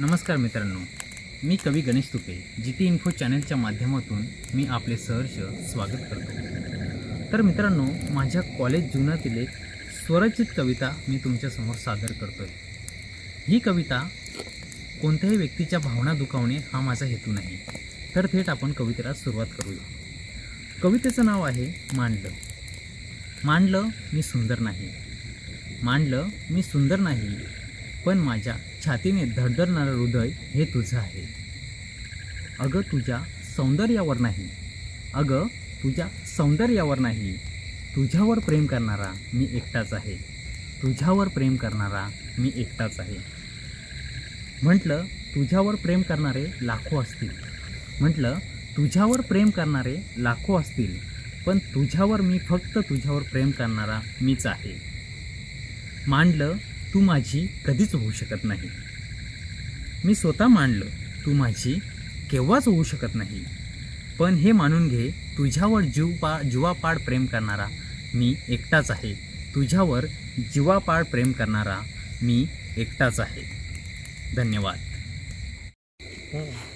नमस्कार मित्रांनो मी कवी गणेश तुपे जी इन्फो चॅनलच्या माध्यमातून मी आपले सहर्ष स्वागत करतो. तर मित्रांनो माझ्या कॉलेज जीवनातील एक स्वरचित कविता मी तुमच्यासमोर सादर करतो आहे ही कविता कोणत्याही व्यक्तीच्या भावना दुखावणे हा माझा हेतू नाही. तर थेट आपण कवितेला सुरुवात करूया. कवितेचं नाव आहे मांडलं. मांडलं मी सुंदर नाही. मांडलं मी सुंदर नाही. पण माझ्या छातीने धडधडणारं हृदय हे तुझं आहे. अगं तुझ्या सौंदर्यावर नाही. अगं तुझ्या सौंदर्यावर नाही. तुझ्यावर प्रेम करणारा मी एकटाच आहे. तुझ्यावर प्रेम करणारा मी एकटाच आहे. म्हटलं तुझ्यावर प्रेम करणारे लाखो असतील. म्हटलं तुझ्यावर प्रेम करणारे लाखो असतील. पण तुझ्यावर मी फक्त तुझ्यावर प्रेम करणारा मीच आहे. मांडलं तू माझी कधीच होऊ शकत नाही. मी स्वतः मांडलं तू माझी केव्हाच होऊ शकत नाही. पण हे मानून घे तुझ्यावर जीव पा जीवापाड प्रेम करणारा मी एकटाच आहे. तुझ्यावर जीवापाड प्रेम करणारा मी एकटाच आहे. धन्यवाद.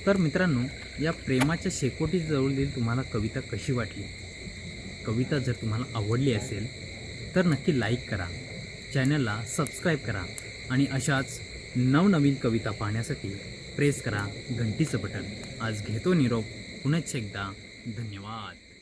तर मित्रांनो या प्रेमाच्या शेकोटी जवळील तुम्हाला कविता कशी वाटली? कविता जर तुम्हाला आवडली असेल तर नक्की लाईक करा. चॅनलला सबस्क्राईब करा आणि अशाच नवनवीन कविता पाहण्यासाठी प्रेस करा घंटीचं बटन. आज घेतो निरोप. पुनश्च एकदा धन्यवाद.